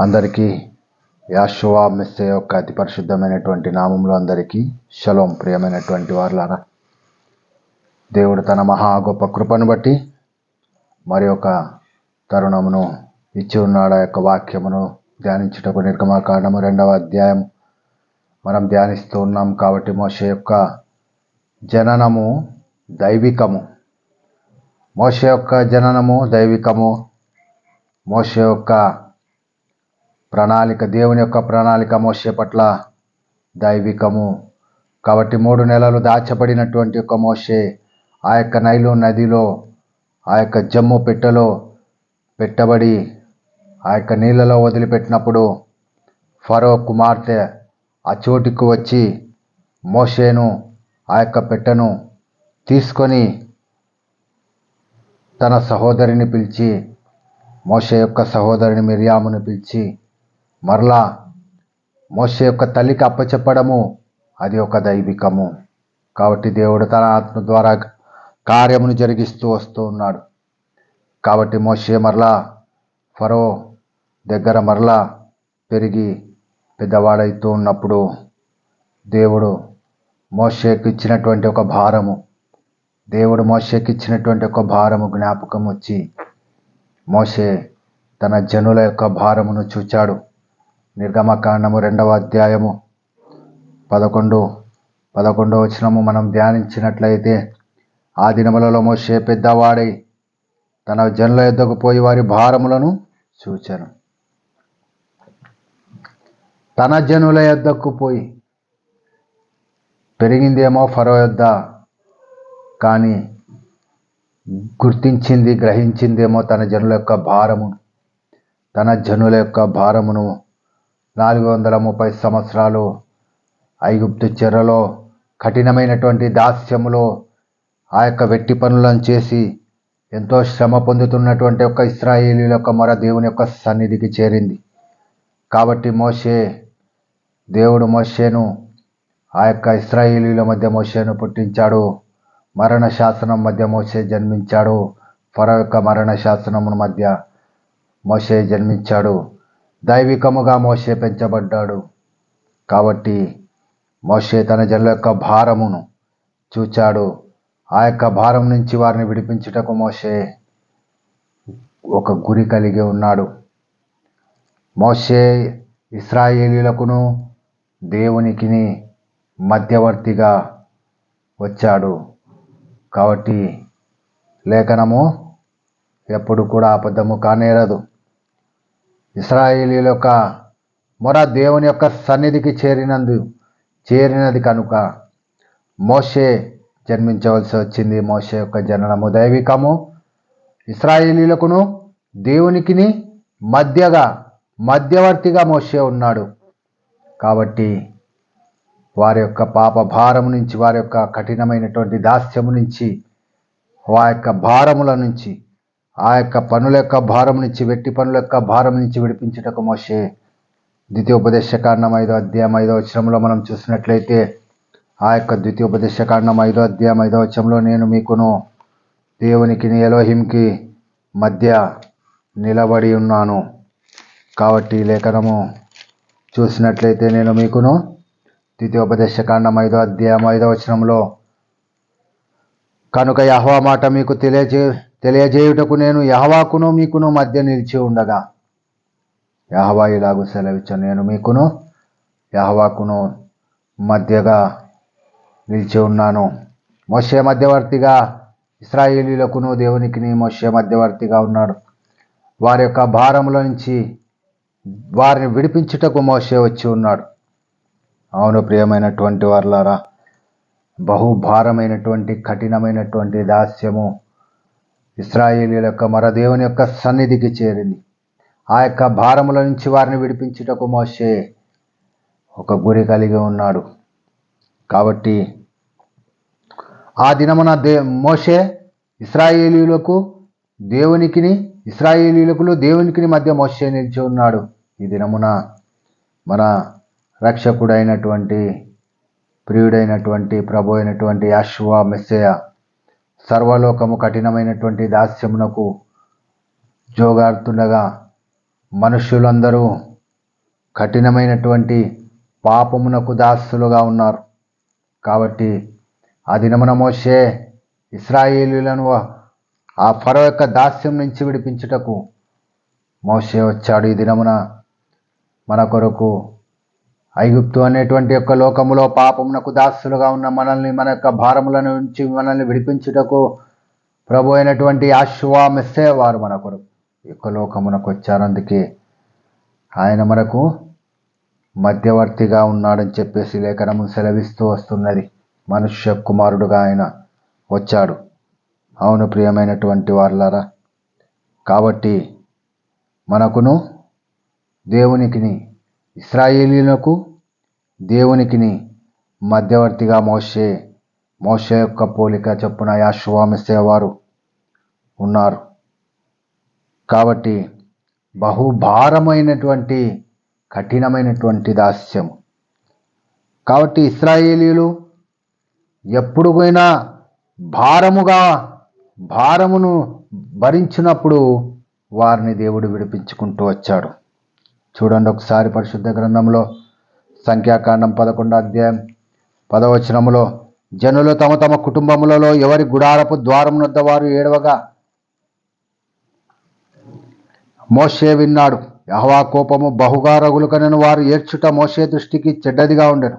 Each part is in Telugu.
అందరికీ యాశువా మెస్సే యొక్క అతి పరిశుద్ధమైనటువంటి నామంలో అందరికీ శలోం ప్రియమైనటువంటి వారులారా. దేవుడు తన మహా గొప్ప కృపను బట్టి మరి ఒక తరుణమును ఇచ్చి ఉన్నాడు. యొక్క వాక్యమును ధ్యానించుటకు నిర్గమకాండము రెండవ అధ్యాయం. మనం ధ్యానిస్తూ ఉన్నాం కాబట్టి మోష యొక్క జననము దైవికము. మోష యొక్క జననము దైవికము. మోష యొక్క ప్రణాళిక దేవుని యొక్క ప్రణాళిక మోషే పట్ల దైవికము. కాబట్టి మూడు నెలలు దాచబడినటువంటి యొక్క మోషే ఆ యొక్క నైలు నదిలో ఆ యొక్క జమ్ము పెట్టెలో పెట్టబడి ఆ యొక్క నీళ్ళలో వదిలిపెట్టినప్పుడు ఫరో కుమార్తె ఆ చోటుకు వచ్చి మోషేను ఆ యొక్క పెట్టెను తీసుకొని తన సహోదరిని పిలిచి మోషే యొక్క సహోదరిని మిరియామును పిలిచి మరలా మోస యొక్క తల్లికి అప్పచెప్పడము అది ఒక దైవికము. కాబట్టి దేవుడు తన ఆత్మ ద్వారా కార్యమును జరిగిస్తూ వస్తూ ఉన్నాడు. కాబట్టి మోషే మరలా ఫరో దగ్గర మరలా పెరిగి పెద్దవాడైతూ ఉన్నప్పుడు దేవుడు మోషేకి ఇచ్చినటువంటి ఒక భారము దేవుడు మోషేకి ఇచ్చినటువంటి ఒక భారము జ్ఞాపకం వచ్చి మోషే తన జనుల యొక్క భారమును చూచాడు. నిర్గమకాండము రెండవ అధ్యాయము పదకొండు పదకొండవ వచనము మనం ధ్యానించినట్లయితే ఆ దినములలో మోసే పెద్దవాడై తన జనుల యొద్దకు పోయి వారి భారములను చూచాను. తన జనుల యొద్దకు పోయి పెరిగిందేమో ఫరో యొద్ద కానీ గుర్తించింది గ్రహించిందేమో తన జనుల యొక్క భారమును తన జనుల యొక్క భారమును నాలుగు వందల ముప్పై సంవత్సరాలు ఐగుప్తు చెరలో కఠినమైనటువంటి దాస్యములో ఆ యొక్క వెట్టి పనులను చేసి ఎంతో శ్రమ పొందుతున్నటువంటి ఒక ఇస్రాయేలీల యొక్క మొర దేవుని యొక్క సన్నిధికి చేరింది. కాబట్టి మోషే దేవుడు మోషేను ఆ యొక్క ఇస్రాయేలీల మధ్య మోషేను పుట్టించాడు. మరణ శాసనం మధ్య మోషే జన్మించాడు. ఫరో యొక్క మరణ శాసనముల మధ్య మోషే జన్మించాడు. దైవికముగా మోసే పెంచబడ్డాడు. కాబట్టి మోషే తన జనుల యొక్క భారమును చూచాడు. ఆ యొక్క భారం నుంచి వారిని విడిపించుటకు మోషే ఒక గురి కలిగి ఉన్నాడు. మోషే ఇస్రాయేలీలకును దేవునికిని మధ్యవర్తిగా వచ్చాడు. కాబట్టి లేఖనము ఎప్పుడు కూడా అబద్ధము కానేరదు. ఇస్రాయేలీల యొక్క మొర దేవుని యొక్క సన్నిధికి చేరినందు చేరినది కనుక మోషే జన్మించవలసి వచ్చింది. మోషే యొక్క జననము దైవికము. ఇస్రాయేలీలకును దేవునికిని మధ్యగా మధ్యవర్తిగా మోషే ఉన్నాడు. కాబట్టి వారి యొక్క పాప భారము నుంచి వారి యొక్క కఠినమైనటువంటి దాస్యము నుంచి వారి యొక్క భారముల నుంచి ఆ యొక్క పనుల యొక్క భారం నుంచి వెట్టి పనుల యొక్క భారం నుంచి విడిపించుటకు మోషే ద్వితీయోపదేశకాండం ఐదో అధ్యాయం ఐదో వచనంలో మనం చూసినట్లయితే ఆ యొక్క ద్వితీయోపదేశకాండం ఐదో అధ్యాయం ఐదో వచనంలో నేను మీకును దేవునికి ఎలోహింకి మధ్య నిలబడి ఉన్నాను. కాబట్టి లేఖనము చూసినట్లయితే నేను మీకును ద్వితీయోపదేశకాండం ఐదో అధ్యాయం ఐదో వచనంలో కనుక యహ్వా మాట మీకు తెలియజే తెలియజేయుటకు నేను యహవాకును మీకును మధ్య నిలిచి ఉండగా. యహవా ఇలాగూ సెలవిచ్చాను. నేను మీకును యహవాకును మధ్యగా నిలిచి ఉన్నాను. మొషే మధ్యవర్తిగా ఇస్రాయేలీలకును దేవునికిని మొషే మధ్యవర్తిగా ఉన్నాడు. వారి యొక్క భారముల నుంచి వారిని విడిపించుటకు మోసే వచ్చి ఉన్నాడు. అవును ప్రియమైనటువంటి వారులారా బహుభారమైనటువంటి కఠినమైనటువంటి దాస్యము ఇస్రాయేలీల యొక్క మన దేవుని యొక్క సన్నిధికి చేరింది. ఆ యొక్క భారముల నుంచి వారిని విడిపించుటకు మోసే ఒక గురి కలిగి ఉన్నాడు. కాబట్టి ఆ దినమున దే మోషే ఇస్రాయేలీలకు దేవునికిని ఇస్రాయేలీలకు దేవునికి మధ్య మోసే నిలిచి ఉన్నాడు. ఈ దినమున మన రక్షకుడైనటువంటి ప్రియుడైనటువంటి ప్రభు అయినటువంటి యాశ్వా మెస్సయ సర్వలోకము కఠినమైనటువంటి దాస్యమునకు జోగాడుతుండగా మనుష్యులందరూ కఠినమైనటువంటి పాపమునకు దాసులుగా ఉన్నారు. కాబట్టి ఆ దినమున మోషే ఇస్రాయేలీలను ఆ ఫరో యొక్క దాస్యం నుంచి విడిపించుటకు మోషే వచ్చాడు. ఈ దినమున మన కొరకు ఐగుప్తు అనేటువంటి యొక్క లోకములో పాపమునకు దాసులుగా ఉన్న మనల్ని మన యొక్క భారముల నుంచి మనల్ని విడిపించుటకు ప్రభు అయినటువంటి ఆశువా మెస్సే వారు మన కొరకు యొక్క లోకమునకు వచ్చారు. అందుకే ఆయన మనకు మధ్యవర్తిగా ఉన్నాడని చెప్పేసి లేఖనము సెలవిస్తూ వస్తున్నది. మనుష్య కుమారుడుగా ఆయన వచ్చాడు. అవును ప్రియమైనటువంటి వారులారా కాబట్టి మనకును దేవునికిని ఇస్రాయేలీలకు దేవునికిని మధ్యవర్తిగా మోషే మోషే యొక్క పోలిక చొప్పున యాశ్వామిసే వారు ఉన్నారు. కాబట్టి బహుభారమైనటువంటి కఠినమైనటువంటి దాస్యం. కాబట్టి ఇస్రాయేలీలు ఎప్పుడు పోయినా భారముగా భారమును భరించినప్పుడు వారిని దేవుడు విడిపించుకుంటూ వచ్చాడు. చూడండి ఒకసారి పరిశుద్ధ గ్రంథంలో సంఖ్యాకాండం పదకొండు అధ్యాయం పదవచనములో జనులు తమ తమ కుటుంబములలో ఎవరి గుడారపు ద్వారం వద్ద వారు ఏడవగా? మోషే విన్నాడు. యహవా కోపము బహుగా రగులుకనను వారు ఏడ్చుట మోషే దృష్టికి చెడ్డదిగా ఉండను.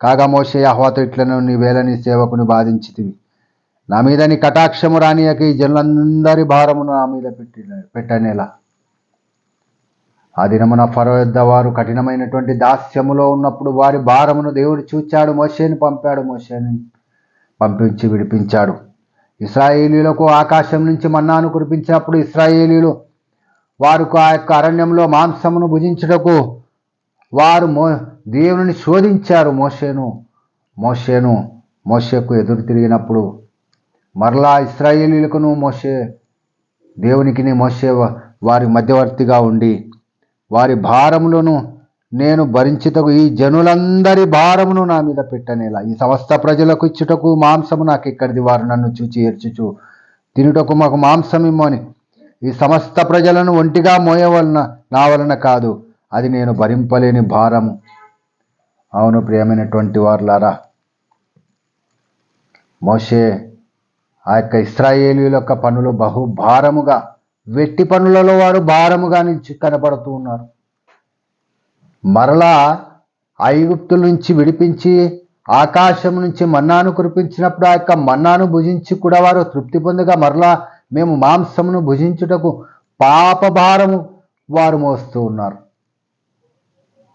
కాగా మోషే యహవాతో ఇట్లను నీ వేలని సేవకుని బాధించితివి. నా మీద నీ కటాక్షము రానియక ఈ జనులందరి భారమును నా మీద పెట్టి పెట్టనేలా. ఆ దినమున ఫరో యొద్ద వారు కఠినమైనటువంటి దాస్యములో ఉన్నప్పుడు వారి భారమును దేవుడు చూచాడు మోషేని పంపాడు మోషేని పంపించి విడిపించాడు. ఇస్రాయేలీలకు ఆకాశం నుంచి మన్నాను కురిపించినప్పుడు ఇస్రాయేలీలు వారికి ఆ యొక్క అరణ్యంలో మాంసమును భుజించుటకు వారు మో దేవుని శోధించారు మోషేను మోషేను మోషేకు ఎదురు తిరిగినప్పుడు. మరలా ఇస్రాయేలీలకును మోషే దేవునికిని మోషే వారి మధ్యవర్తిగా ఉండి వారి భారములను నేను భరించుటకు ఈ జనులందరి భారమును నా మీద పెట్టనేలా. ఈ సమస్త ప్రజలకు ఇచ్చుటకు మాంసము నాకు ఎక్కడిది వారు నన్ను చూచి ఏడ్చుచు తినుటకు మాకు మాంసం ఇమ్మని ఈ సమస్త ప్రజలను ఒంటిగా మోయవలన నా వలన కాదు అది నేను భరింపలేని భారము అవును ప్రియమైనటువంటి వారులారా మోషే ఆ యొక్క ఇస్రాయేలీల యొక్క పనులు బహు భారముగా వెట్టి పనులలో వారు భారముగా నిలిచి కనబడుతూ ఉన్నారు. మరలా ఐగుప్తుల నుంచి విడిపించి ఆకాశం నుంచి మన్నాను కురిపించినప్పుడు ఆ యొక్క మన్నాను భుజించి కూడా వారు తృప్తి పొందగా మరలా మేము మాంసమును భుజించుటకు పాపభారము వారు మోస్తూ ఉన్నారు.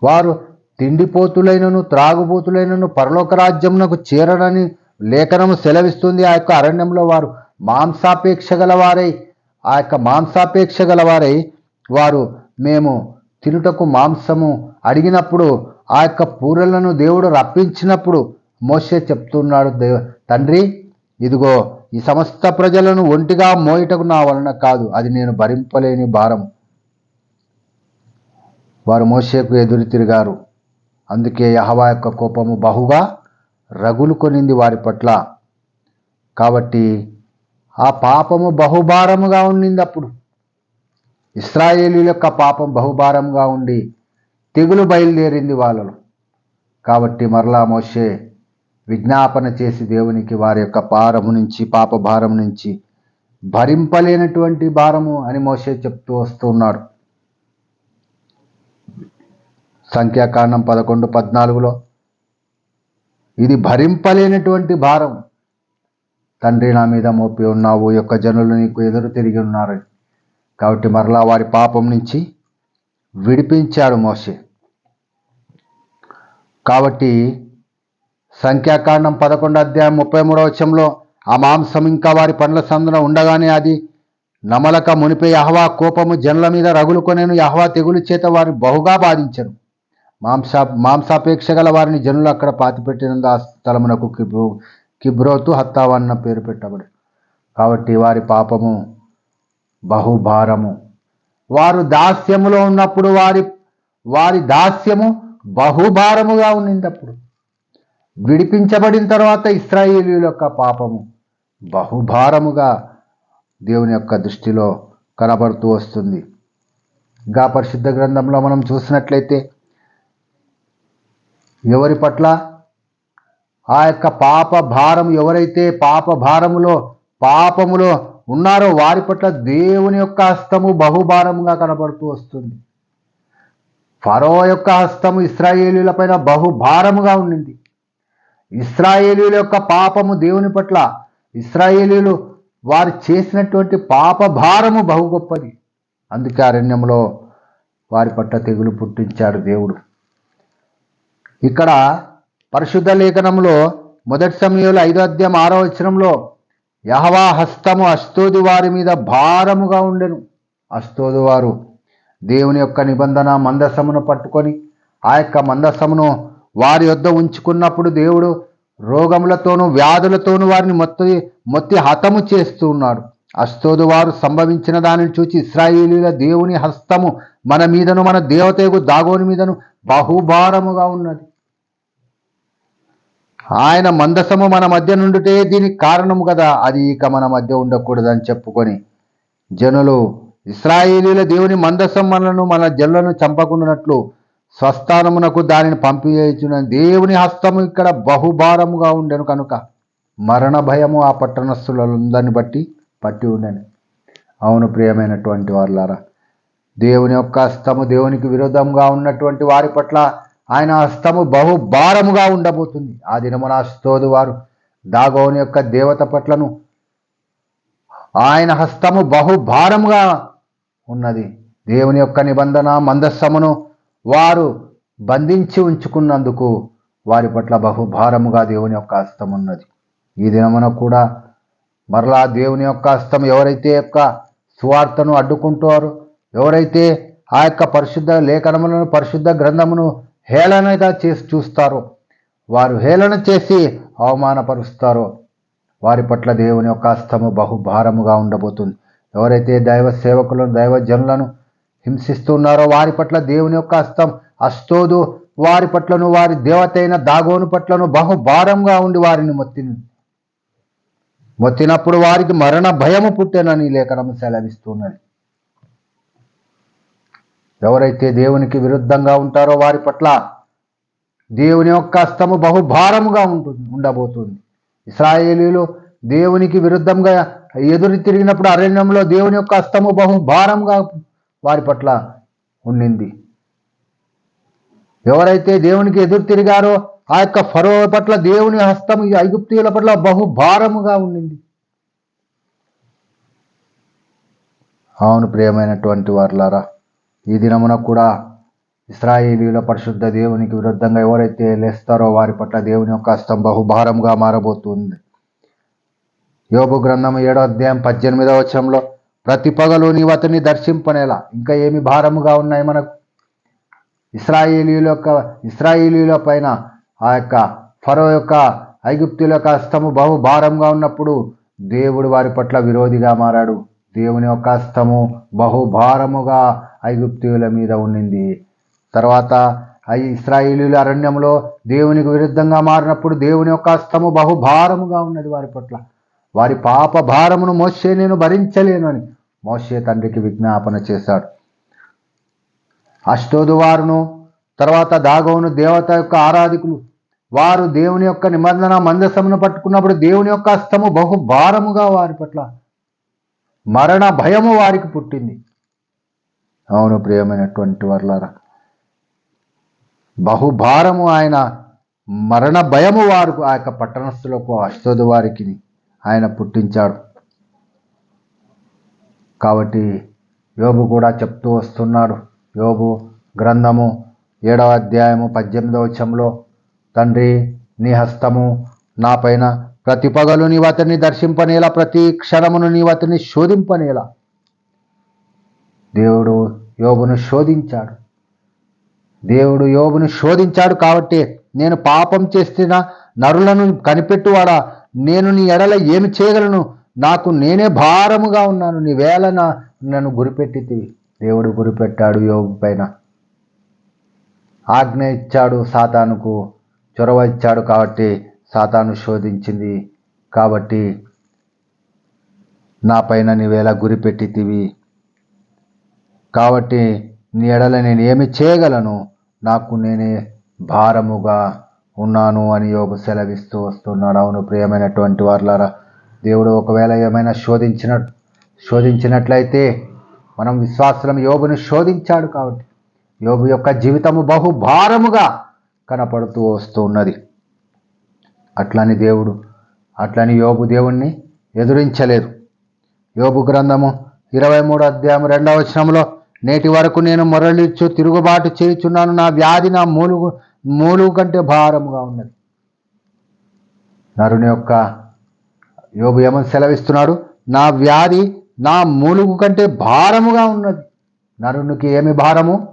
వారు తిండిపోతులైనను త్రాగుబోతులైనను పరలోక రాజ్యమునకు చేరడని లేఖనము సెలవిస్తుంది. ఆ యొక్క అరణ్యంలో వారు మాంసాపేక్ష గలవారై ఆ యొక్క మాంసాపేక్ష గలవారై వారు మేము తినుటకు మాంసము అడిగినప్పుడు ఆ యొక్క పూరలను దేవుడు రప్పించినప్పుడు మోసే చెప్తున్నాడు దేవ తండ్రి ఇదిగో ఈ సమస్త ప్రజలను ఒంటిగా మోయటకు నా వలన కాదు అది నేను భరింపలేని భారం. వారు మోసేకు ఎదురు తిరిగారు. అందుకే యహవా యొక్క కోపము బహుగా రగులు కొనింది వారి పట్ల. కాబట్టి ఆ పాపము బహుభారముగా ఉండింది అప్పుడు. ఇస్రాయేలీల యొక్క పాపం బహుభారంగా ఉండి తెగులు బయలుదేరింది వాళ్ళలో. కాబట్టి మరలా మోషే విజ్ఞాపన చేసి దేవునికి వారి యొక్క భారము నుంచి పాప భారం నుంచి భరింపలేనటువంటి భారము అని మోషే చెప్తూ వస్తున్నాడు సంఖ్యాకాండం పదకొండు పద్నాలుగులో ఇది భరింపలేనటువంటి భారం. తండ్రి నా మీద మోపి ఉన్నావు యొక్క జనులు నీకు ఎదురు తిరిగి ఉన్నారు. కాబట్టి మరలా వారి పాపం నుంచి విడిపించాడు మోసే కాబట్టి సంఖ్యాకాండం పదకొండు అధ్యాయం ముప్పై మూడవ వచ్చంలో ఆ మాంసం ఇంకా వారి పండ్ల సందున ఉండగానే అది నమలక మునిపే యహవా కోపము జనుల మీద రగులుకొనేను యహవా తెగులు చేత వారిని బహుగా బాధించను. మాంసా మాంసాపేక్ష గల వారిని జనులు అక్కడ పాతిపెట్టినందు ఆ స్థలమునకు కిబ్రోతు హత్తావన్న పేరు పెట్టబడి కాబట్టి వారి పాపము బహుభారము. వారు దాస్యములో ఉన్నప్పుడు వారి వారి దాస్యము బహుభారముగా ఉన్నింది విడిపించబడిన తర్వాత ఇస్రాయేలీల యొక్క పాపము బహుభారముగా దేవుని యొక్క దృష్టిలో కనబడుతూ వస్తుంది. గా పరిశుద్ధ గ్రంథంలో మనం చూసినట్లయితే ఎవరి పట్ల? ఆ యొక్క పాప భారం ఎవరైతే పాప భారములో పాపములో ఉన్నారో వారి పట్ల దేవుని యొక్క హస్తము బహుభారముగా కనబడుతూ వస్తుంది. ఫరో యొక్క హస్తము ఇస్రాయేలీల పైన బహుభారముగా ఉండింది. ఇస్రాయేలీల యొక్క పాపము దేవుని పట్ల ఇస్రాయేలీలు వారు చేసినటువంటి పాప భారము బహు గొప్పది. అందుకే అరణ్యంలో వారి పట్ల తెగులు పుట్టించాడు దేవుడు. ఇక్కడ పరిశుద్ధ లేఖనంలో మొదటి సమయంలో ఐదో అధ్యాయం ఆరో వచనంలో యహవా హస్తము అస్తోది వారి మీద భారముగా ఉండెను. అస్తోదు వారు దేవుని యొక్క నిబంధన మందసమును పట్టుకొని ఆ యొక్క మందసమును వారి యొద్ద ఉంచుకున్నప్పుడు దేవుడు రోగములతోనూ వ్యాధులతోనూ వారిని మొత్తి మొత్తి హతము చేస్తూ ఉన్నాడు. అస్తోదు వారు సంభవించిన దానిని చూచి ఇస్రాయేలీల దేవుని హస్తము మన మీదను మన దేవతకు దాగోని మీదను బహుభారముగా ఉన్నది. ఆయన మందసము మన మధ్య నుండితే దీనికి కారణము కదా. అది ఇక మన మధ్య ఉండకూడదని చెప్పుకొని జనులు ఇస్రాయేలీల దేవుని మందసం మనలను మన జనులను చంపకుండానట్లు స్వస్థానమునకు దానిని పంపివేయుచున్న దేవుని హస్తము ఇక్కడ బహుభారముగా ఉండెను కనుక మరణ భయము ఆ పట్టణస్థులందరిని బట్టి పట్టి ఉండను. అవును ప్రియమైనటువంటి వారులారా దేవుని యొక్క హస్తము దేవునికి విరోధంగా ఉన్నటువంటి వారి పట్ల ఆయన హస్తము బహు భారముగా ఉండబోతుంది. ఆ దినమున స్తోదు వారు దాగోని యొక్క దేవత పట్లను ఆయన హస్తము బహు భారముగా ఉన్నది. దేవుని యొక్క నిబంధన మందస్సమును వారు బంధించి ఉంచుకున్నందుకు వారి పట్ల బహుభారముగా దేవుని యొక్క హస్తం ఉన్నది. ఈ దినమున కూడా మరలా దేవుని యొక్క హస్తం ఎవరైతే యొక్క సువార్తను అడ్డుకుంటారో ఎవరైతే ఆ యొక్క పరిశుద్ధ లేఖనములను పరిశుద్ధ గ్రంథమును హేళనగా చేసి చూస్తారో. వారు హేళన చేసి అవమానపరుస్తారో. వారి పట్ల దేవుని యొక్క హస్తము బహుభారముగా ఉండబోతుంది. ఎవరైతే దైవ సేవకులను దైవ జనులను హింసిస్తున్నారో వారి పట్ల దేవుని యొక్క హస్తం అస్తోదు. వారి పట్లను వారి దేవత అయిన దాగోను పట్లను బహుభారంగా ఉండి వారిని మొత్తి మొత్తినప్పుడు వారికి మరణ భయము పుట్టేనని లేఖనము సెలవిస్తున్నది. ఎవరైతే దేవునికి విరుద్ధంగా ఉంటారో వారి పట్ల దేవుని యొక్క హస్తము బహుభారముగా ఉంటుంది ఉండబోతుంది. ఇస్రాయేలీలు దేవునికి విరుద్ధంగా ఎదురు తిరిగినప్పుడు అరణ్యంలో దేవుని యొక్క హస్తము బహుభారంగా వారి పట్ల ఉండింది. ఎవరైతే దేవునికి ఎదురు తిరిగారో ఆ యొక్క ఫరో పట్ల దేవుని హస్తం ఐగుప్తీయుల పట్ల బహుభారముగా ఉండింది. అవును ప్రియమైనటువంటి వారులారా ఈ దినమున కూడా ఇస్రాయేలీల పరిశుద్ధ దేవునికి విరుద్ధంగా ఎవరైతే లేస్తారో వారి పట్ల దేవుని యొక్క హస్తం బహుభారంగా మారబోతుంది. యోబు గ్రంథం ఏడో అధ్యాయం పద్దెనిమిదవ వచనంలో ప్రతి పగలు నీవు అతన్ని దర్శింపనేలా ఇంకా ఏమి భారముగా ఉన్నాయి మనకు? ఇస్రాయేలీల యొక్క ఇస్రాయేలీల పైన ఆ యొక్క ఫరో యొక్క ఐగుప్తుల యొక్క హస్తము బహుభారంగా ఉన్నప్పుడు దేవుడు వారి పట్ల విరోధిగా మారాడు. దేవుని యొక్క హస్తము బహుభారముగా ఐగుప్తీయుల మీద ఉండింది. తర్వాత ఐ ఇస్రాయేలీల అరణ్యంలో దేవునికి విరుద్ధంగా మారినప్పుడు దేవుని యొక్క హస్తము బహుభారముగా ఉన్నది వారి పట్ల. వారి పాప భారమును మోసే నేను భరించలేను అని మోసే తండ్రికి విజ్ఞాపన చేశాడు. అష్టోదు వారును తర్వాత దాగోను దేవత యొక్క ఆరాధికులు వారు దేవుని యొక్క నిబంధన మందసమును పట్టుకున్నప్పుడు దేవుని యొక్క హస్తము బహుభారముగా వారి పట్ల మరణ భయము వారికి పుట్టింది. అవును ప్రియమైనటువంటి వర్లారా. బహుభారము ఆయన మరణ భయము వారు ఆ యొక్క పట్టణస్థులకు అష్టోదు వారికి ఆయన పుట్టించాడు. కాబట్టి యోబు కూడా చెప్తూ వస్తున్నాడు. యోబు గ్రంథము ఏడవ అధ్యాయము పద్దెనిమిదవ వచ్చంలో తండ్రి నీ హస్తము నా పైన ప్రతి పగలు నీవు అతన్ని దర్శింపనేలా ప్రతి క్షణమును నీవు అతన్ని శోధింపనేలా దేవుడు యోబును శోధించాడు. దేవుడు యోబును శోధించాడు కాబట్టి నేను పాపం చేసిన నరులను కనిపెట్టువాడా? నేను నీ ఎడల ఏమి చేయగలను? నాకు నేనే భారముగా ఉన్నాను. నీ వేళ నా నన్ను గురిపెట్టితివి. దేవుడు గురిపెట్టాడు యోగు పైన. ఆజ్ఞ ఇచ్చాడు సాతానుకు. చొరవ ఇచ్చాడు కాబట్టి సాతాను శోధించింది. కాబట్టి నా పైన నీవేళ గురిపెట్టితివి. కాబట్టి నీ ఎడల నేను ఏమి చేయగలను? నాకు నేనే భారముగా ఉన్నాను అని యోగు సెలవిస్తూ వస్తున్నాడు. అవును ప్రియమైనటువంటి వారులారా దేవుడు ఒకవేళ ఏమైనా శోధించిన శోధించినట్లయితే మనం విశ్వాసం యోగును శోధించాడు కాబట్టి యోగు యొక్క జీవితము బహు భారముగా కనపడుతూ వస్తూ ఉన్నది అట్లని దేవుడు అట్లని యోగు దేవుణ్ణి ఎదురించలేదు. యోగు గ్రంథము ఇరవై మూడు అధ్యాయం రెండవ వచనంలో నేటి వరకు నేను మొరలిచ్చు తిరుగుబాటు చేయుచున్నాను. నా వ్యాధి నా మూలుగు మూలుగు కంటే భారముగా ఉన్నది. నరుని యొక్క యోగు ఏమని సెలవిస్తున్నాడు? నా వ్యాధి నా మూలుగు కంటే భారముగా ఉన్నది. నరునికి ఏమి భారము?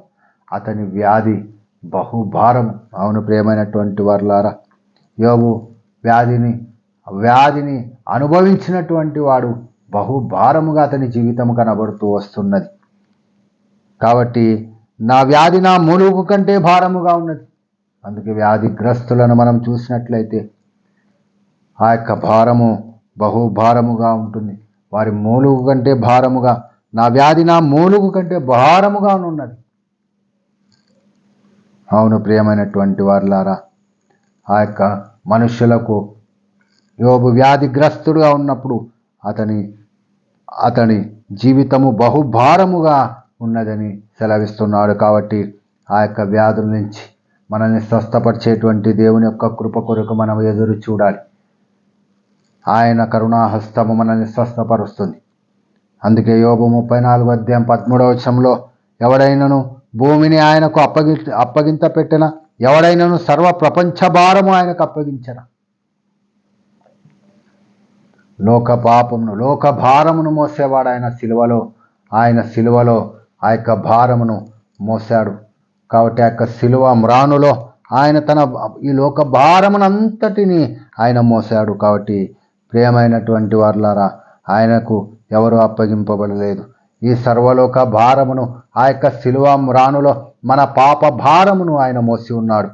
అతని వ్యాధి బహుభారము అవును ప్రియమైనటువంటి వారులారా యోగు వ్యాధిని వ్యాధిని అనుభవించినటువంటి వాడు బహుభారముగా అతని జీవితం కనబడుతూ వస్తున్నది. కాబట్టి నా వ్యాధి నా మూలుగు కంటే భారముగా ఉన్నది. అందుకే వ్యాధిగ్రస్తులను మనం చూసినట్లయితే ఆ యొక్క భారము బహుభారముగా ఉంటుంది. వారి మూలుగు కంటే భారముగా నా వ్యాధి నా మూలుగు కంటే భారముగా ఉన్నది. అవును ప్రియమైనటువంటి వారులారా ఆ యొక్క మనుష్యులకు యోబు వ్యాధిగ్రస్తుడుగా ఉన్నప్పుడు అతని అతని జీవితము బహుభారముగా ఉన్నదని సెలవిస్తున్నాడు కాబట్టి ఆ యొక్క వ్యాధుల నుంచి మనల్ని స్వస్థపరిచేటువంటి దేవుని యొక్క కృప కొరకు మనం ఎదురు చూడాలి. ఆయన కరుణాహస్తము మనల్ని స్వస్థపరుస్తుంది. అందుకే యోబు ముప్పై నాలుగు అధ్యాయం పదమూడవ వచనంలో ఎవడైనను భూమిని ఆయనకు అప్పగి అప్పగింత పెట్టిన ఎవడైనను సర్వ ప్రపంచ భారము ఆయనకు అప్పగించిన. లోక పాపమును లోక భారమును మోసేవాడు ఆయన సిలువలో ఆయన సిలువలో ఆ యొక్క భారమును మోసాడు కాబట్టి ఆ యొక్క శిలువ మ్రానులో ఆయన తన ఈ లోక భారమునంతటిని ఆయన మోసాడు కాబట్టి ప్రియమైనటువంటి వారులారా ఆయనకు ఎవరు అప్పగింపబడలేదు. ఈ సర్వలోక భారమును ఆ యొక్క శిలువ మ్రానులో మన పాప భారమును ఆయన మోసి ఉన్నాడు.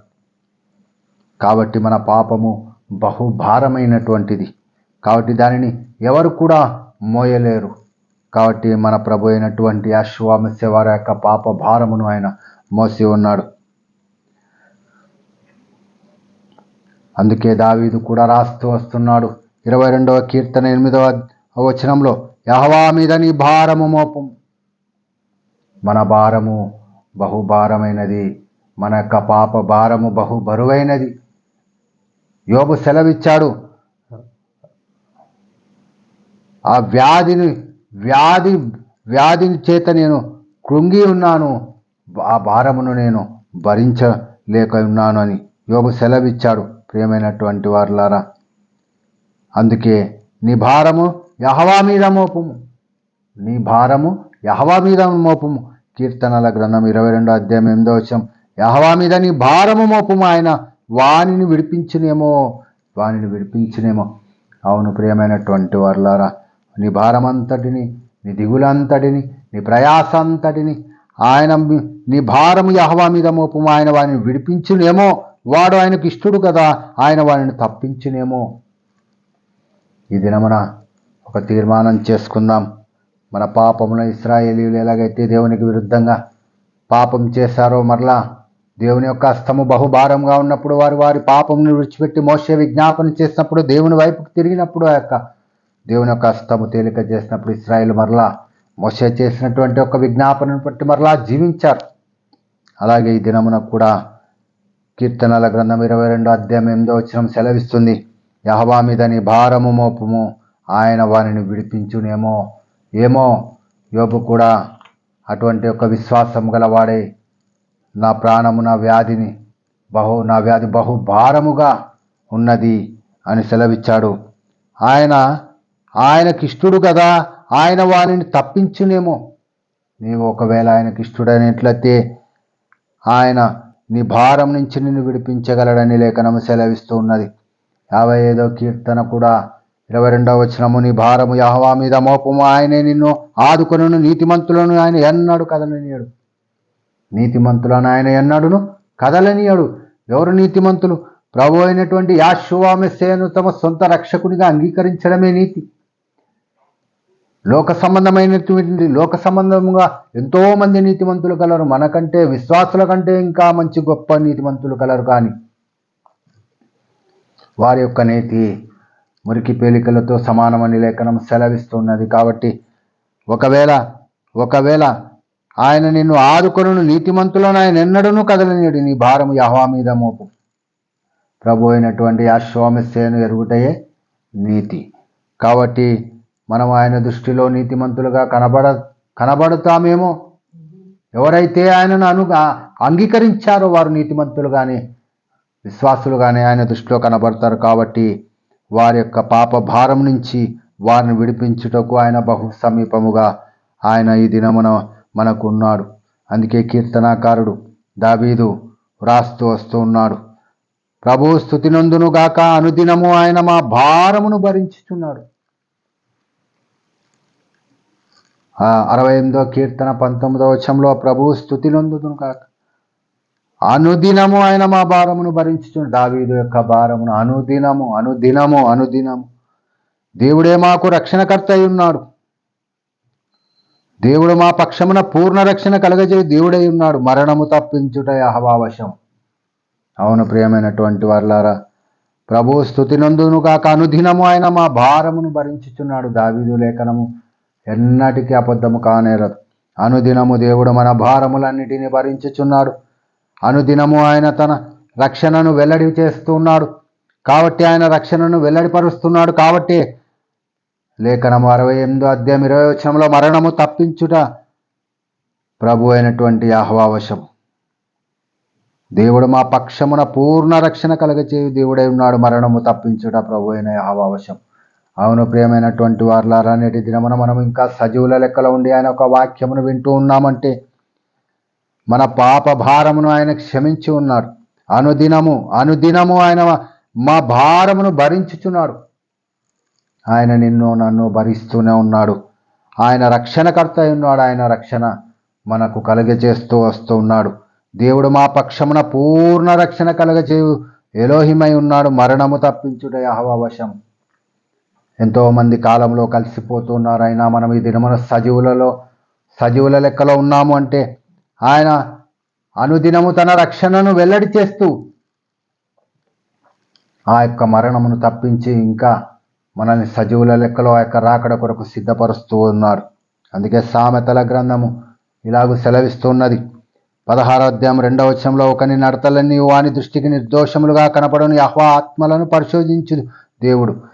కాబట్టి మన పాపము బహు భారమైనటువంటిది కాబట్టి దానిని ఎవరు కూడా మోయలేరు. కాబట్టి మన ప్రభు అయినటువంటి అశ్వామిస్య వారి యొక్క పాప భారమును ఆయన మోసి ఉన్నాడు. అందుకే దావీదు కూడా రాస్తూ వస్తున్నాడు. ఇరవై రెండవ కీర్తన ఎనిమిదవ వచనంలో యహవా మీద నీ భారము మోపం. మన భారము బహుభారమైనది. మన యొక్క పాప భారము బహు బరువైనది. యోబు సెలవిచ్చాడు. ఆ వ్యాధిని వ్యాధి వ్యాధిని చేత నేను కృంగి ఉన్నాను. ఆ భారమును నేను భరించలేక ఉన్నాను అని యోగు సెలవిచ్చాడు ప్రియమైనటువంటి వారులారా. అందుకే నీ భారము యహవా మీద మోపము. నీ భారము యహవా మీద మోపము. కీర్తనల గ్రంథం ఇరవై రెండో అధ్యాయం ఎనిమిదో వచ్చాం యహవా మీద నీ భారము మోపము ఆయన. వానిని విడిపించునేమో వానిని విడిపించునేమో. అవును ప్రియమైనటువంటి వారులారా నీ భారమంతటిని నీ దిగులంతటిని నీ ప్రయాసంతటిని ఆయన నీ భారము యహవా మీద మోపము. ఆయన వారిని విడిపించునేమో. వాడు ఆయనకు ఇష్టడు కదా. ఆయన వారిని తప్పించునేమో. ఈ దినమున ఒక తీర్మానం చేసుకుందాం. మన పాపమున ఇస్రాయేలీలు ఎలాగైతే దేవునికి విరుద్ధంగా పాపం చేశారో మరలా దేవుని యొక్క హస్తము బహుభారంగా ఉన్నప్పుడు వారు వారి పాపమును విడిచిపెట్టి మోసే విజ్ఞాపన చేసినప్పుడు దేవుని వైపుకు తిరిగినప్పుడు ఆ యొక్క దేవుని యొక్క హస్తము తేలిక చేసినప్పుడు ఇస్రాయేల్ మరలా మోసే చేసినటువంటి ఒక విజ్ఞాపనను బట్టి మరలా జీవించారు. అలాగే ఈ దినమున కూడా కీర్తనల గ్రంథం ఇరవై రెండు అధ్యాయం ఎనిమిదో వచ్చిన సెలవిస్తుంది. యహవా మీద నీ భారము మోపము ఆయన వారిని విడిపించునేమో. ఏమో? యోబు కూడా అటువంటి ఒక విశ్వాసం గలవాడే నా ప్రాణము నా వ్యాధిని బహు నా వ్యాధి బహు భారముగా ఉన్నది అని సెలవిచ్చాడు. ఆయన ఆయనకి ఇష్టడు కదా. ఆయన వారిని తప్పించునేమో. నీవు ఒకవేళ ఆయనకి ఇష్టడైనట్లయితే ఆయన నీ భారం నుంచి నిన్ను విడిపించగలడని లేఖనము సెలవిస్తూ ఉన్నది. యాభై ఐదో కీర్తన కూడా ఇరవై రెండవ వచనము నీ భారము యహవా మీద మోపము. ఆయనే నిన్ను ఆదుకును నీతిమంతులను ఆయన ఎన్నడు కదలనీయడు. నీతిమంతులను ఆయన ఎన్నడును కదలనీయడు. ఎవరు నీతిమంతులు? ప్రభు అయినటువంటి యాశువామెస్సేను తమ సొంత రక్షకునిగా అంగీకరించడమే నీతి. లోక సంబంధమైనటువంటి లోక సంబంధముగా ఎంతోమంది నీతిమంతులు కలరు. మనకంటే విశ్వాసుల కంటే ఇంకా మంచి గొప్ప నీతిమంతులు కలరు కానీ వారి యొక్క నీతి మురికి పేలికలతో సమానమని లేఖనం సెలవిస్తున్నది కాబట్టి ఒకవేళ ఒకవేళ ఆయన నిన్ను ఆదుకొను నీతిమంతులను ఆయన ఎన్నడూనూ కదలనీయుడు. నీ భారం యహవా మీద మోపు. ప్రభు అయినటువంటి అశ్వామిస్సేను ఎరుగుటయే నీతి. కాబట్టి మనం ఆయన దృష్టిలో నీతిమంతులుగా కనబడ కనబడతామేమో? ఎవరైతే ఆయనను అను అంగీకరించారో వారు నీతిమంతులుగానే విశ్వాసులుగానే ఆయన దృష్టిలో కనబడతారు కాబట్టి వారి యొక్క పాప భారం నుంచి వారిని విడిపించుటకు ఆయన బహు సమీపముగా ఆయన ఈ దినమున మనకు ఉన్నాడు. అందుకే కీర్తనాకారుడు దావీదు వ్రాస్తూ వస్తూ ఉన్నాడు. ప్రభు స్థుతినందును గాక అనుదినము ఆయన మా భారమును భరించుచున్నాడు ఆ అరవై ఎనిమిదో కీర్తన పంతొమ్మిదో వచ్చంలో ప్రభు స్థుతినందును కాక అనుదినము ఆయన మా భారమును భరించుచున్నాడు దావీదు యొక్క భారమును అనుదినము అనుదినము అనుదినము. దేవుడే మాకు రక్షణకర్త అయి ఉన్నాడు దేవుడు మా పక్షమున పూర్ణ రక్షణ కలగజేయ దేవుడై ఉన్నాడు. మరణము తప్పించుట అహవావశం అవును ప్రియమైనటువంటి వర్లారా ప్రభు స్థుతినందును కాక అనుదినము ఆయన మా భారమును భరించుచున్నాడు. దావీదు లేఖనము ఎన్నటికీ అబద్ధము కానేరదు. అనుదినము దేవుడు మన భారములన్నిటినీ భరించుచున్నాడు. అనుదినము ఆయన తన రక్షణను వెల్లడి చేస్తున్నాడు. కాబట్టి ఆయన రక్షణను వెల్లడిపరుస్తున్నాడు. కాబట్టి లేఖనము అరవై ఎనిమిదో అధ్యాయం ఇరవై వచనంలో మరణము తప్పించుట ప్రభు అయినటువంటి ఆహ్వావశం దేవుడు మా పక్షమున పూర్ణ రక్షణ కలగచేయు దేవుడై ఉన్నాడు. మరణము తప్పించుట ప్రభు అయిన ఆహ్వావశం అవును ప్రియమైనటువంటి వారులారా నేటి దినమున మనం ఇంకా సజీవుల లెక్కలో ఉండి ఆయన ఒక వాక్యమును వింటూ ఉన్నామంటే మన పాప భారమును ఆయన క్షమించి ఉన్నాడు అనుదినము అనుదినము ఆయన మా భారమును భరించుచున్నాడు. ఆయన నిన్ను నన్ను భరిస్తూనే ఉన్నాడు. ఆయన రక్షణకర్త ఉన్నాడు. ఆయన రక్షణ మనకు కలుగజేస్తూ వస్తూ ఉన్నాడు. దేవుడు మా పక్షమున పూర్ణ రక్షణ కలగచేయు ఎలోహిమై ఉన్నాడు. మరణము తప్పించుట అహవశం ఎంతోమంది కాలంలో కలిసిపోతున్నారు అయినా మనం ఈ దినమున సజీవులలో సజీవుల లెక్కలో ఉన్నాము అంటే ఆయన అనుదినము తన రక్షణను వెల్లడి చేస్తూ ఆ యొక్క మరణమును తప్పించి ఇంకా మనల్ని సజీవుల లెక్కలో ఆ యొక్క రాకడ కొరకు సిద్ధపరుస్తూ ఉన్నారు. అందుకే సామెతల గ్రంథము ఇలాగూ సెలవిస్తున్నది. పదహారో అధ్యాయం రెండవ వచ్చంలో ఒకని నడతలన్నీ వాని దృష్టికి నిర్దోషములుగా కనపడని ఆత్మలను పరిశోధించు దేవుడు.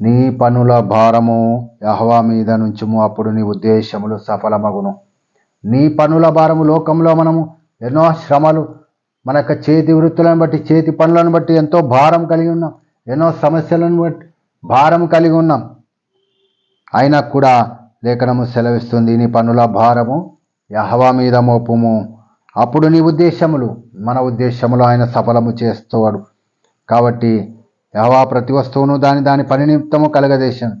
నీ పనుల భారము యహవా మీద నుంచుము అప్పుడు నీ ఉద్దేశములు సఫలమగును. నీ పనుల భారము లోకంలో మనము ఎన్నో శ్రమలు మన యొక్క చేతి వృత్తులను బట్టి చేతి పనులను బట్టి ఎంతో భారం కలిగి ఉన్నాం ఎన్నో సమస్యలను బట్టి భారం కలిగి ఉన్నాం. అయినా కూడా లేఖనము సెలవిస్తుంది నీ పనుల భారము యహవా మీద మోపుము. అప్పుడు నీ ఉద్దేశములు మన ఉద్దేశములు ఆయన సఫలము చేస్తాడు. కాబట్టి యావా ప్రతి వస్తువును దాని దాని పని నిమిత్తము కలగజేశాను.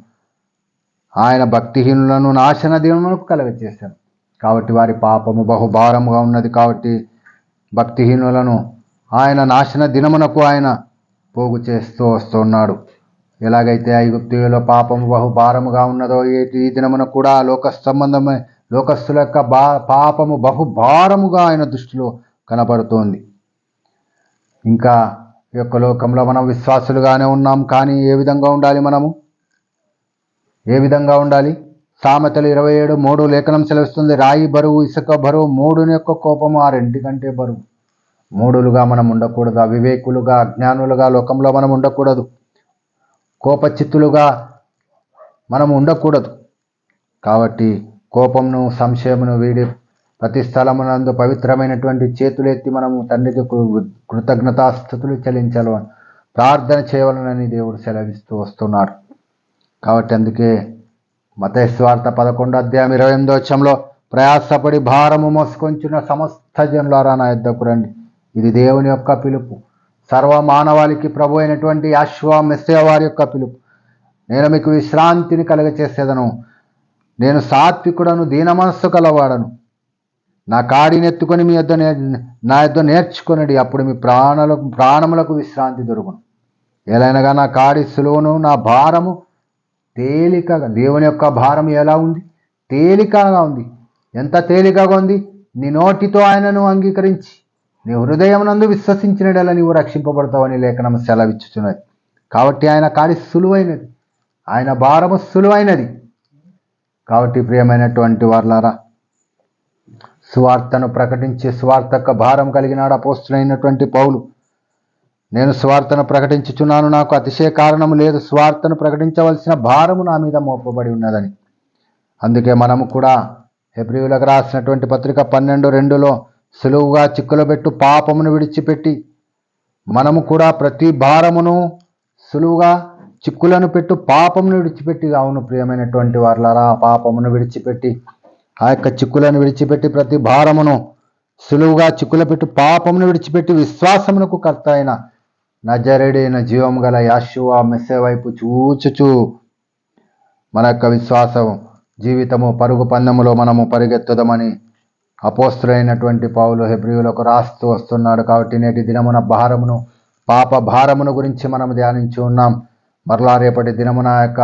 ఆయన భక్తిహీనులను నాశన దీనులకు కలగజేశాను. కాబట్టి వారి పాపము బహుభారముగా ఉన్నది కాబట్టి భక్తిహీనులను ఆయన నాశన దినమునకు ఆయన పోగు చేస్తూ వస్తున్నాడు. ఎలాగైతే ఐగుప్తిలో పాపము బహుభారముగా ఉన్నదో ఈ దినమున కూడా లోక సంబంధమే లోకస్తుల యొక్క బా పాపము బహుభారముగా ఆయన దృష్టిలో కనబడుతోంది. ఇంకా ఈ యొక్క లోకంలో మనం విశ్వాసులుగానే ఉన్నాం కానీ ఏ విధంగా ఉండాలి మనము? ఏ విధంగా ఉండాలి? సామెతలు ఇరవై ఏడు మూడు లేఖనం సెలవిస్తుంది రాయి బరువు ఇసుక బరువు మూడుని యొక్క కోపము ఆ రెంటికంటే బరువు. మూడులుగా మనం ఉండకూడదు అవివేకులుగా అజ్ఞానులుగా లోకంలో మనం ఉండకూడదు. కోపచిత్తులుగా మనం ఉండకూడదు. కాబట్టి కోపంను సంశయమును వీడి ప్రతి స్థలమునందు పవిత్రమైనటువంటి చేతులెత్తి మనము తండ్రికి కృతజ్ఞతాస్థుతులు చెల్లించాలి ప్రార్థన చేయవలనని దేవుడు సెలవిస్తూ వస్తున్నాడు కాబట్టి అందుకే మతేశ్వార్త పదకొండు అధ్యాయం ఇరవై ఎనిమిదో వచ్చంలో ప్రయాసపడి భారము మోసుకొంచిన సమస్త జనులారా నా యుద్ధకు రండి. ఇది దేవుని యొక్క పిలుపు. సర్వ మానవాళికి ప్రభు అయినటువంటి అశ్వ మెస్సే వారి యొక్క పిలుపు. నేను మీకు విశ్రాంతిని కలగచేసేదను. నేను సాత్వికుడను దీన మనస్సు కలవాడను. నా కాడిని ఎత్తుకొని మీ యొద్ద నా యొద్ద నేర్చుకొనడి అప్పుడు మీ ప్రాణులకు ప్రాణములకు విశ్రాంతి దొరుకును. ఎలానగా నా కాడి సులువును నా భారము తేలికగా దేవుని యొక్క భారం ఎలా ఉంది? తేలికగా ఉంది. ఎంత తేలికగా ఉంది? నీ నోటితో ఆయనను అంగీకరించి నీ హృదయమునందు విశ్వసించినడలా నీవు రక్షింపబడతావని లేఖనం సెలవిచ్చుచున్నది. కాబట్టి ఆయన కాడి సులువైనది. ఆయన భారము సులువైనది. కాబట్టి ప్రియమైనటువంటి వార్లారా సువార్తను ప్రకటించి స్వార్థక భారం కలిగినాడు అపోస్తులైనటువంటి పౌలు. నేను స్వార్థను ప్రకటించుచున్నాను నాకు అతిశయ కారణం లేదు. స్వార్థను ప్రకటించవలసిన భారము నా మీద మోపబడి ఉన్నదని. అందుకే మనము కూడా హెబ్రివులకు రాసినటువంటి పత్రిక పన్నెండు రెండులో సులువుగా చిక్కులు పెట్టు పాపమును విడిచిపెట్టి మనము కూడా ప్రతి భారమును సులువుగా చిక్కులను పెట్టు పాపమును విడిచిపెట్టి. అవును ప్రియమైనటువంటి వారులారా పాపమును విడిచిపెట్టి ఆ యొక్క చిక్కులను విడిచిపెట్టి ప్రతి భారమును సులువుగా చిక్కుల పెట్టు పాపమును విడిచిపెట్టి విశ్వాసమునకు కర్త అయిన నజరేడైన జీవం గల యాశువా మెస్సే వైపు చూచుచు మన యొక్క విశ్వాసం జీవితము పరుగు పందెములో మనము పరిగెత్తుదామని అపోస్తులైనటువంటి పౌలు హెబ్రియులకు రాస్తూ వస్తున్నాడు కాబట్టి నేటి దినమున భారమును పాప భారమును గురించి మనం ధ్యానించి ఉన్నాం. మరలా రేపటి దినమున యొక్క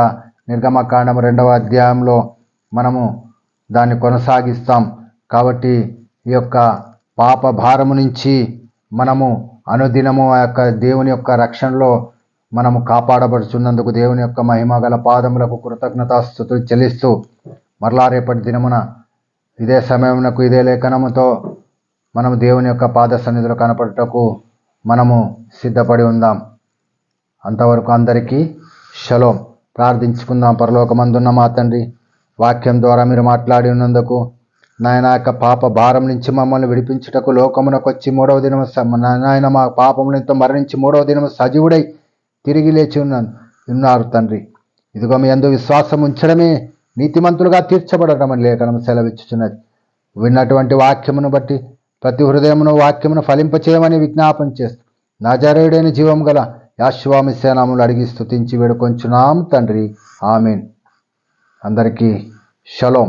నిర్గమకాండం రెండవ అధ్యాయంలో మనము దాన్ని కొనసాగిస్తాం. కాబట్టి ఈ యొక్క పాప భారము నుంచి మనము అనుదినము ఆ యొక్క దేవుని యొక్క రక్షణలో మనము కాపాడబడుచున్నందుకు దేవుని యొక్క మహిమ గల పాదములకు కృతజ్ఞతాస్థుతులు చెల్లిస్తూ మరలా రేపటి దినమున ఇదే సమయమునకు ఇదే లేఖనముతో మనము దేవుని యొక్క పాద సన్నిధిలో కనపడటకు మనము సిద్ధపడి ఉందాం. అంతవరకు అందరికీ షలోం. ప్రార్థించుకుందాం. పరలోకమందున్న మా తండ్రి వాక్యం ద్వారా మీరు మాట్లాడి ఉన్నందుకు నాయన యొక్క పాప భారం నుంచి మమ్మల్ని విడిపించుటకు లోకమునకు వచ్చి మూడవ దినం నాయన మా పాపములతో మరణించి మూడవ దినం సజీవుడై తిరిగి లేచి ఉన్నాను ఉన్నారు తండ్రి. ఇదిగో మీ అందు విశ్వాసం ఉంచడమే నీతిమంతులుగా తీర్చబడటం అని లేఖనం సెలవిచ్చుచున్నది. విన్నటువంటి వాక్యమును బట్టి ప్రతి హృదయమును వాక్యమును ఫలింపచేయమని విజ్ఞాపన చేస్తూ నాజరేయుడైన జీవం గల యాశ్వామి సేనాములు అడిగి స్థుతించి వేడుకొంచున్నాం తండ్రి. ఆమెన్. అందరికీ షలోం.